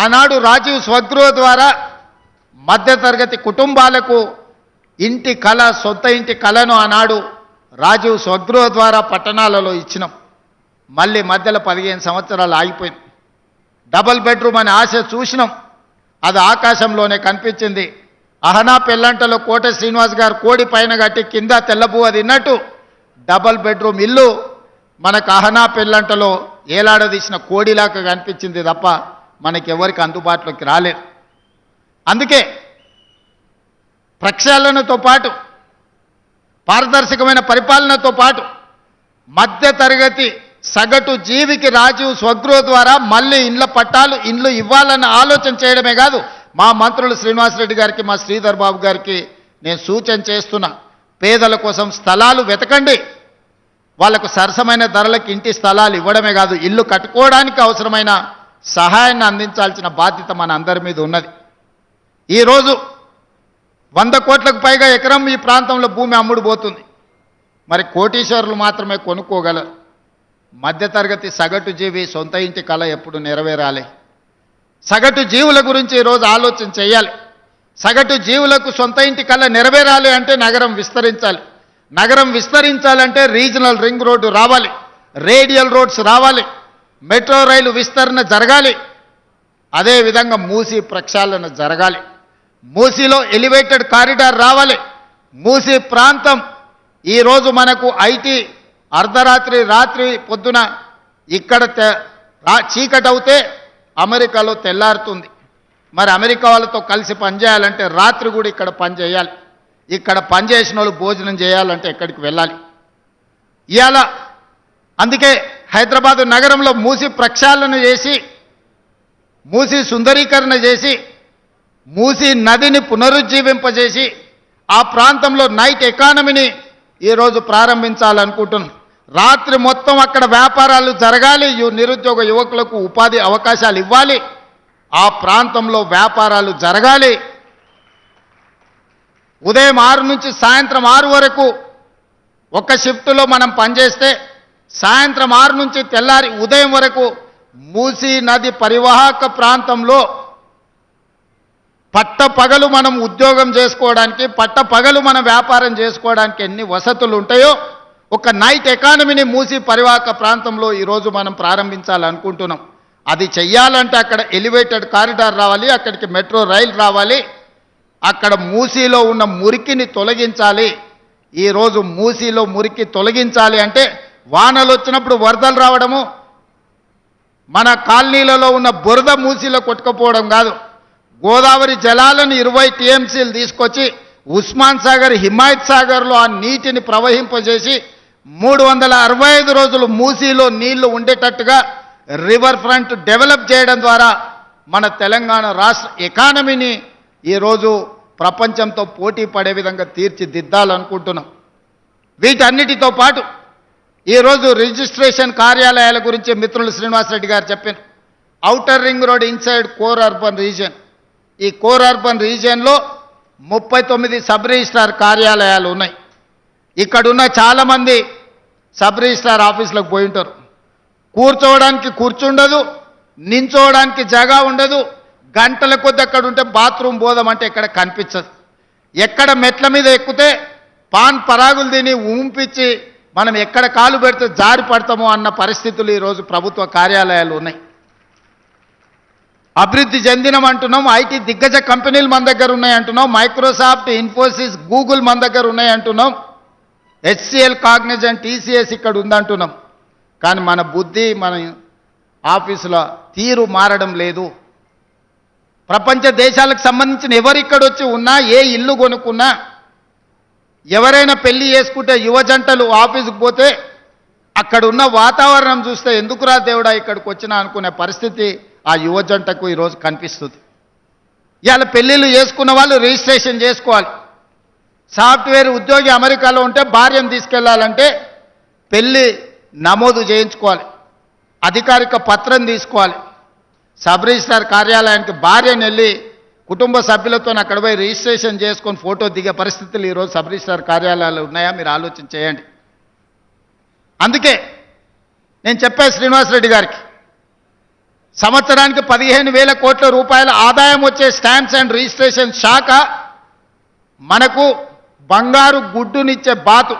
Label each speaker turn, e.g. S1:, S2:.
S1: ఆనాడు రాజీవ్ స్వగృహ ద్వారా మధ్యతరగతి కుటుంబాలకు ఇంటి కళ సొంత ఇంటి కళను ఆనాడు రాజీవ్ స్వగృహ ద్వారా పట్టణాలలో ఇచ్చినాం. మళ్ళీ మధ్యలో పదిహేను సంవత్సరాలు ఆగిపోయింది డబల్ బెడ్రూమ్ అనే ఆశ చూసినాం. అది ఆకాశంలోనే కనిపించింది. అహనా పెల్లంటలో కోట శ్రీనివాస్ గారు కోడి పైన కట్టి కింద తెల్లబువ్వ తిన్నట్టు డబల్ బెడ్రూమ్ ఇల్లు మనకు అహనా పెల్లంటలో ఏలాడదీసిన కోడిలాగా కనిపించింది తప్ప మనకెవరికి అందుబాటులోకి రాలేదు. అందుకే ప్రక్షాళనతో పాటు పారదర్శకమైన పరిపాలనతో పాటు మధ్య తరగతి సగటు జీవికి రాజీవ్ స్వగృహ ద్వారా మళ్ళీ ఇండ్ల పట్టాలు ఇండ్లు ఇవ్వాలన్న ఆలోచన చేయడమే కాదు మా మంత్రులు శ్రీనివాసరెడ్డి గారికి మా శ్రీధర్ బాబు గారికి నేను సూచన చేస్తున్నా. పేదల కోసం స్థలాలు వెతకండి. వాళ్ళకు సరసమైన ధరలకు ఇంటి స్థలాలు ఇవ్వడమే కాదు ఇల్లు కట్టుకోవడానికి అవసరమైన సహాయాన్ని అందించాల్సిన బాధ్యత మన అందరి మీద ఉన్నది. ఈరోజు వంద కోట్లకు పైగా ఎకరం ఈ ప్రాంతంలో భూమి అమ్ముడు పోతుంది. మరి కోటీశ్వరులు మాత్రమే కొనుక్కోగలరు. మధ్యతరగతి సగటు జీవి సొంత ఇంటి కళ ఎప్పుడు నెరవేరాలి. సగటు జీవుల గురించి ఈరోజు ఆలోచన చేయాలి. సగటు జీవులకు సొంత ఇంటి కళ నెరవేరాలి అంటే నగరం విస్తరించాలి. నగరం విస్తరించాలంటే రీజనల్ రింగ్ రోడ్డు రావాలి. రేడియల్ రోడ్స్ రావాలి. మెట్రో రైలు విస్తరణ జరగాలి. అదేవిధంగా మూసీ ప్రక్షాళన జరగాలి. మూసీలో ఎలివేటెడ్ కారిడార్ రావాలి. మూసీ ప్రాంతం ఈరోజు మనకు ఐటీ అర్ధరాత్రి రాత్రి పొద్దున ఇక్కడ చీకటవుతే అమెరికాలో తెల్లారుతుంది. మరి అమెరికా వాళ్ళతో కలిసి పనిచేయాలంటే రాత్రి కూడా ఇక్కడ పని చేయాలి ఇక్కడ పనిచేసిన వాళ్ళు భోజనం చేయాలంటే ఎక్కడికి వెళ్ళాలి. ఇవాళ అందుకే హైదరాబాదు నగరంలో మూసి ప్రక్షాళన చేసి మూసి సుందరీకరణ చేసి మూసి నదిని పునరుజ్జీవింపజేసి ఆ ప్రాంతంలో నైట్ ఎకానమీని ఈరోజు ప్రారంభించాలనుకుంటున్నాం. రాత్రి మొత్తం అక్కడ వ్యాపారాలు జరగాలి యు- నిరుద్యోగ యువకులకు ఉపాధి అవకాశాలు ఇవ్వాలి ఆ ప్రాంతంలో వ్యాపారాలు జరగాలి. ఉదయం ఆరు నుంచి సాయంత్రం ఆరు వరకు ఒక షిఫ్ట్లో మనం పనిచేస్తే సాయంత్రం ఆరు నుంచి తెల్లారి ఉదయం వరకు మూసీ నది పరివాహక ప్రాంతంలో పట్ట పగలు మనం ఉద్యోగం చేసుకోవడానికి పట్ట పగలు మనం వ్యాపారం చేసుకోవడానికి ఎన్ని వసతులు ఉంటాయో ఒక నైట్ ఎకానమీని మూసి పరివాహక ప్రాంతంలో ఈరోజు మనం ప్రారంభించాలనుకుంటున్నాం. అది చెయ్యాలంటే అక్కడ ఎలివేటెడ్ కారిడార్ రావాలి అక్కడికి మెట్రో రైలు రావాలి అక్కడ మూసీలో ఉన్న మురికిని తొలగించాలి. ఈరోజు మూసీలో మురికి తొలగించాలి అంటే వానలు వచ్చినప్పుడు వరదలు రావడము మన కాలనీలలో ఉన్న బురద మూసీలో కొట్టుకుపోవడం కాదు. గోదావరి జలాలను ఇరవై టీఎంసీలు తీసుకొచ్చి ఉస్మాన్ సాగర్ హిమాయత్ సాగర్లో ఆ నీటిని ప్రవహింపజేసి మూడు వందల అరవై ఐదు రోజులు మూసీలో నీళ్ళు ఉండేటట్టుగా రివర్ ఫ్రంట్ డెవలప్ చేయడం ద్వారా మన తెలంగాణ రాష్ట్ర ఎకానమీని ఈరోజు ప్రపంచంతో పోటీ పడే విధంగా తీర్చిదిద్దాలనుకుంటున్నాం. వీటన్నిటితో పాటు ఈరోజు రిజిస్ట్రేషన్ కార్యాలయాల గురించి మిత్రులు శ్రీనివాసరెడ్డి గారు చెప్పారు. Outer ring road inside core urban region. ఈ కోర్ అర్బన్ రీజియన్లో ముప్పై తొమ్మిది సబ్ రిజిస్ట్రార్ కార్యాలయాలు ఉన్నాయి. ఇక్కడున్న చాలామంది సబ్ రిజిస్ట్రార్ ఆఫీసులకు పోయి ఉంటారు. కూర్చోవడానికి కూర్చుండదు నించోవడానికి జగా ఉండదు గంటల కొద్ది అక్కడ ఉంటే బాత్రూమ్ పోదామంటే ఇక్కడ కనిపించదు. ఎక్కడ మెట్ల మీద ఎక్కితే పాన్ పరాగులు తిని ఊంపిచ్చి మనం ఎక్కడ కాలు పెడితే జారి పడతామో అన్న పరిస్థితులు ఈరోజు ప్రభుత్వ కార్యాలయాలు ఉన్నాయి. అభివృద్ధి చెందినం అంటున్నాం ఐటీ దిగ్గజ కంపెనీలు మన దగ్గర ఉన్నాయి అంటున్నాం మైక్రోసాఫ్ట్ ఇన్ఫోసిస్ గూగుల్ మన దగ్గర ఉన్నాయి అంటున్నాం హెచ్సిఎల్ కాగ్నిజెంట్ టీసీఎస్ ఇక్కడ ఉందంటున్నాం. కానీ మన బుద్ధి మన ఆఫీసుల తీరు మారడం లేదు. ప్రపంచ దేశాలకు సంబంధించిన ఎవరు ఇక్కడ వచ్చి ఉన్నా ఏ ఇల్లు కొనుక్కున్నా ఎవరైనా పెళ్ళి చేసుకుంటే యువ జంటలు ఆఫీసుకు పోతే అక్కడ ఉన్న వాతావరణం చూస్తే ఎందుకురా దేవుడా ఇక్కడికి వచ్చినా అనుకునే పరిస్థితి ఆ యువ జంటకు ఈరోజు కనిపిస్తుంది. ఇవాళ పెళ్ళిళ్ళు చేసుకున్న వాళ్ళు రిజిస్ట్రేషన్ చేసుకోవాలి. సాఫ్ట్వేర్ ఉద్యోగి అమెరికాలో ఉంటే భార్యను తీసుకెళ్ళాలంటే పెళ్ళి నమోదు చేయించుకోవాలి. అధికారిక పత్రం తీసుకోవాలి. సబ్ రిజిస్ట్రార్ కార్యాలయానికి భార్యను వెళ్ళి కుటుంబ సభ్యులతో అక్కడ పోయి రిజిస్ట్రేషన్ చేసుకొని ఫోటో దిగే పరిస్థితులు ఈరోజు సబ్ రిజిస్ట్రార్ కార్యాలయాలు ఉన్నాయా? మీరు ఆలోచన చేయండి. అందుకే నేను చెప్పాను శ్రీనివాసరెడ్డి గారికి సంవత్సరానికి పదిహేను వేల కోట్ల రూపాయల ఆదాయం వచ్చే స్టాంప్స్ అండ్ రిజిస్ట్రేషన్ శాఖ మనకు బంగారు గుడ్డునిచ్చే బాతు.